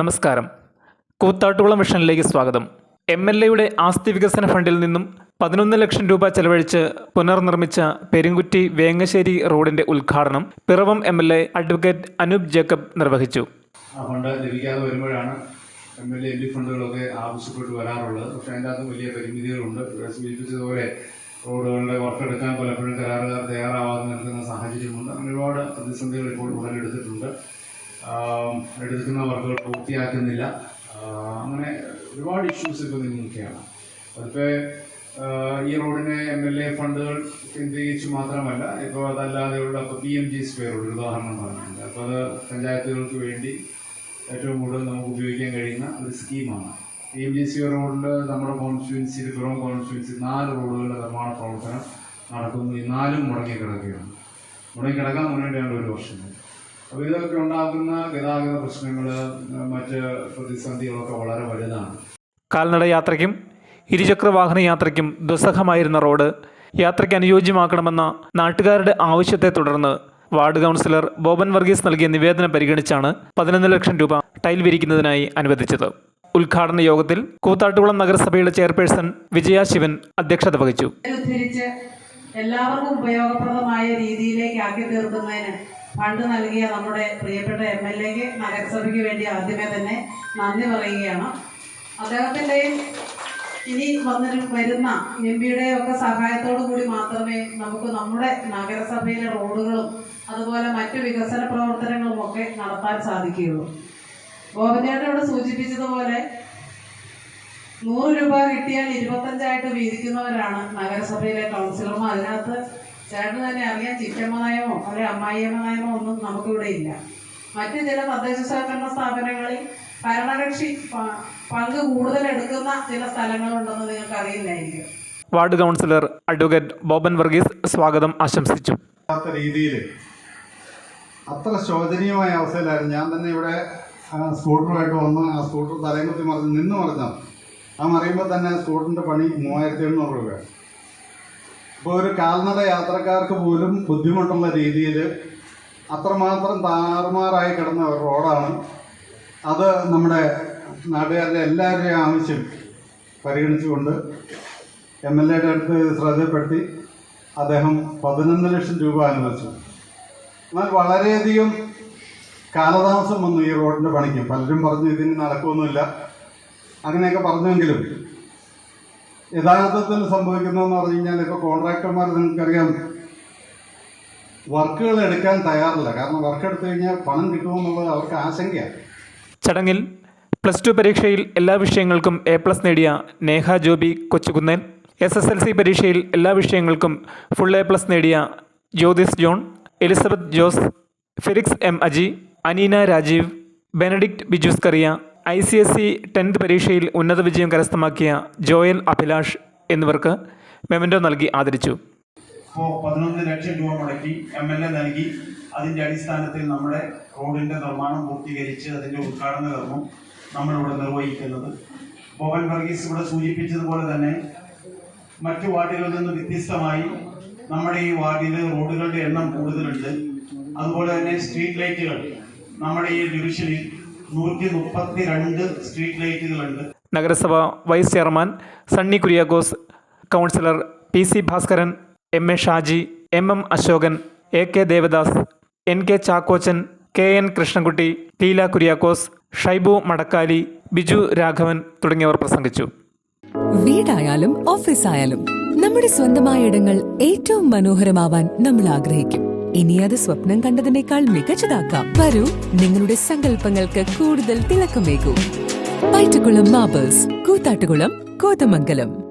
നമസ്കാരം. കൂത്താട്ടുകുളം മിഷനിലേക്ക് സ്വാഗതം. M L എയുടെ ആസ്തി വികസന ഫണ്ടിൽ നിന്നും പതിനൊന്ന് ലക്ഷം രൂപ ചെലവഴിച്ച് പുനർനിർമ്മിച്ച പെരുങ്കുറ്റി വേങ്ങശ്ശേരി റോഡിന്റെ ഉദ്ഘാടനം Piravom M L A advocate Anoop Jacob നിർവഹിച്ചു. ഫണ്ട് ലഭിക്കാതെ വരുമ്പോഴാണ് എം എൽ എ ഫണ്ടുകളൊക്കെ ആവശ്യപ്പെട്ട് വരാറുള്ളത്. പക്ഷേ അതിന്റെ അകത്ത് വലിയ പരിമിതികളുണ്ട്. സൂചിപ്പിച്ചതുപോലെ റോഡുകളുടെ വർക്കെടുക്കാൻ പലപ്പോഴും കരാറുകാർ തയ്യാറാവാതെ നിൽക്കുന്ന സാഹചര്യമുണ്ട്. അങ്ങനെ ഒരുപാട് പ്രതിസന്ധികൾ ഇപ്പോൾ ഉടലെടുത്തിട്ടുണ്ട്. എടുക്കുന്ന വർക്കുകൾ പൂർത്തിയാക്കുന്നില്ല. അങ്ങനെ ഒരുപാട് ഇഷ്യൂസ് ഇപ്പോൾ നിൽക്കുകയാണ് അതിപ്പോൾ ഈ റോഡിന് എം എൽ എ ഫണ്ടുകൾ കേന്ദ്രീകരിച്ച് മാത്രമല്ല ഇപ്പോൾ അതല്ലാതെയുള്ള ഇപ്പോൾ പി എം ജി സ്ക്വയർ ഒരു ഉദാഹരണം പറഞ്ഞിട്ടുണ്ട്. അപ്പോൾ അത് പഞ്ചായത്തുകൾക്ക് വേണ്ടി ഏറ്റവും കൂടുതൽ നമുക്ക് ഉപയോഗിക്കാൻ കഴിയുന്ന ഒരു സ്കീമാണ് പി എം ജി സ്ക്വയർ റോഡിൽ നമ്മുടെ കോൺസ്റ്റിറ്റ്യൻസി പുറം കോൺസ്റ്റിറ്റ്യുവൻസി നാല് റോഡുകളുടെ നിർമ്മാണ പ്രവർത്തനം നടക്കുന്നു. ഈ നാലും മുടങ്ങി കിടക്കുകയാണ്. മുടങ്ങി കിടക്കാൻ മുന്നേണ്ട ഒരു വർഷം അപ്പോൾ ഇതൊക്കെ ഉണ്ടാകുന്ന ഗതാഗത പ്രശ്നങ്ങൾ മറ്റ് പ്രതിസന്ധികളൊക്കെ വളരെ വലുതാണ്. കാൽനട യാത്രയ്ക്കും ഇരുചക്ര വാഹന യാത്രയ്ക്കും ദുസ്സഹമായിരുന്ന റോഡ് യാത്രയ്ക്ക് അനുയോജ്യമാക്കണമെന്ന നാട്ടുകാരുടെ ആവശ്യത്തെ തുടർന്ന് വാർഡ് കൗൺസിലർ ബോബൻ വർഗീസ് നൽകിയ നിവേദനം പരിഗണിച്ചാണ് പതിനൊന്ന് ലക്ഷം രൂപ ടൈൽ വിരിക്കുന്നതിനായി അനുവദിച്ചത്. ഉദ്ഘാടന യോഗത്തിൽ കൂത്താട്ടുകുളം നഗരസഭയുടെ ചെയർപേഴ്സൺ വിജയ ശിവൻ അധ്യക്ഷത വഹിച്ചു. എല്ലാവർക്കും ഉപയോഗപ്രദമായ രീതിയിലേക്ക് ആക്കി തീർക്കുന്നതിന് ഫണ്ട് നൽകിയ നമ്മുടെ പ്രിയപ്പെട്ട എം എൽ എക്ക് നഗരസഭയ്ക്ക് വേണ്ടി ആദ്യമേ തന്നെ നന്ദി പറയുകയാണ്. അദ്ദേഹത്തിന്റെയും ഇനി വന്നിട്ട് വരുന്ന എം പിയുടെ ഒക്കെ സഹായത്തോടു കൂടി മാത്രമേ നമുക്ക് നമ്മുടെ നഗരസഭയിലെ റോഡുകളും അതുപോലെ മറ്റു വികസന പ്രവർത്തനങ്ങളും ഒക്കെ നടത്താൻ സാധിക്കുകയുള്ളൂ. ഗോപചേട്ടൻ ഇവിടെ സൂചിപ്പിച്ചതുപോലെ നൂറ് രൂപ കിട്ടിയാൽ ഇരുപത്തഞ്ചായിട്ട് വീതിക്കുന്നവരാണ് നഗരസഭയിലെ കൗൺസിലർമാർ. അതിനകത്ത് ചേട്ടന് തന്നെ അറിയാം ചിറ്റമ്മ നയമോ അല്ലെങ്കിൽ അമ്മായിയമ്മ നയമോ ഒന്നും നമുക്കിവിടെ ഇല്ല. മറ്റു ചില തദ്ദേശ സ്വയംഭരണ സ്ഥാപനങ്ങളിൽ ഭരണകക്ഷി പങ്ക് കൂടുതൽ എടുക്കുന്ന ചില സ്ഥലങ്ങളുണ്ടെന്ന് നിങ്ങൾക്ക് അറിയില്ലായിരിക്കും ward councillor advocate Boban Varghese സ്വാഗതം ആശംസിച്ചു. രീതിയിൽ അത്ര ശോചനീയമായ അവസ്ഥയിലായിരുന്നു. ഞാൻ തന്നെ ഇവിടെ സ്കൂട്ടറുമായിട്ട് വന്ന് ആ സ്കൂട്ടർ തലയും കുത്തി മറിഞ്ഞ് നിന്ന് മറിഞ്ഞാൽ ആ മറിയുമ്പോൾ തന്നെ സ്കൂട്ടറിന്റെ പണി മൂവായിരത്തി എണ്ണൂറ് രൂപയാണ്. ഇപ്പോൾ ഒരു കാൽനട യാത്രക്കാർക്ക് പോലും ബുദ്ധിമുട്ടുള്ള രീതിയിൽ അത്രമാത്രം താറുമാറായി കിടന്ന ഒരു റോഡാണ്. അത് നമ്മുടെ നാട്ടുകാരുടെ എല്ലാവരുടെയും ആവശ്യം പരിഗണിച്ചുകൊണ്ട് എം എൽ എയുടെ അടുത്ത് ശ്രദ്ധപ്പെടുത്തി അദ്ദേഹം പതിനൊന്ന് ലക്ഷം രൂപ അനുവദിച്ചു. എന്നാൽ വളരെയധികം കാലതാമസം വന്നു ഈ റോഡിന്റെ പണിക്ക്. പലരും പറഞ്ഞു ഇതിന് നടക്കുമൊന്നുമില്ല അങ്ങനെയൊക്കെ പറഞ്ഞെങ്കിലും യഥാർത്ഥത്തിൽ സംഭവിക്കുന്നതെന്ന് പറഞ്ഞു കഴിഞ്ഞാൽ ഇപ്പോൾ കോൺട്രാക്ടർമാർ നിങ്ങൾക്കറിയാം. വർക്കുകൾ എടുക്കാൻ തയ്യാറില്ല. കാരണം വർക്ക് എടുത്തു കഴിഞ്ഞാൽ പണം കിട്ടുമെന്നുള്ളത് അവർക്ക് ആശങ്കയാണ്. ചടങ്ങിൽ പ്ലസ് ടു പരീക്ഷയിൽ എല്ലാ വിഷയങ്ങൾക്കും എ പ്ലസ് നേടിയ Neha Joby Kochukunnel S S L C പരീക്ഷയിൽ എല്ലാ വിഷയങ്ങൾക്കും ഫുൾ എ പ്ലസ് നേടിയ Jyothis John Elizabeth Jose Felix M Aji Aneena Rajeev Benedict Bijus Kariya I C S C tenth പരീക്ഷയിൽ ഉന്നത വിജയം കരസ്ഥമാക്കിയ ജോയൽ അഭിലാഷ് എന്നിവർക്ക് മെമന്റോ നൽകി ആദരിച്ചു. പതിനൊന്ന് ലക്ഷം രൂപ മുടക്കി എം എൽ എ നൽകി. അതിന്റെ അടിസ്ഥാനത്തിൽ നമ്മുടെ റോഡിന്റെ നിർമ്മാണം പൂർത്തീകരിച്ച് അതിന്റെ ഉദ്ഘാടന കർമ്മം നമ്മളിവിടെ നിർവഹിക്കുന്നത്. ബോബൻ വർഗീസ് ഇവിടെ സൂചിപ്പിച്ചതുപോലെ തന്നെ മറ്റു വാർഡുകളിൽ നിന്ന് വ്യത്യസ്തമായി നമ്മുടെ ഈ വാർഡിൽ റോഡുകളുടെ എണ്ണം കൂടുതലുണ്ട്. അതുപോലെ തന്നെ സ്ട്രീറ്റ് ലൈറ്റുകൾ നമ്മുടെ ഈ ഡിവിഷനിൽ നൂറ്റി മുപ്പത്തി രണ്ട് സ്ട്രീറ്റ് ലൈറ്റുകളുണ്ട്. നഗരസഭ vice chairman Sunny Kuriakose councillor P C Bhaskaran M A Shaji M M Ashokan A K Devadas N K Chackochan K N Krishnankutty Leela Kuriakose Shaibu Madakkali Biju Raghavan തുടങ്ങിയവർ പ്രസംഗിച്ചു. വീടായാലും ഓഫീസായാലും നമ്മുടെ സ്വന്തമായ ഇടങ്ങൾ ഏറ്റവും മനോഹരമാവാൻ നമ്മൾ ആഗ്രഹിക്കും. ഇനി അത് സ്വപ്നം കണ്ടതിനേക്കാൾ മികച്ചതാക്കാം വരൂ നിങ്ങളുടെ സങ്കല്പങ്ങൾക്ക് കൂടുതൽ തിളക്കമേകൂ. മാബേഴ്സ് കൂത്താട്ടുകുളം കോതമംഗലം.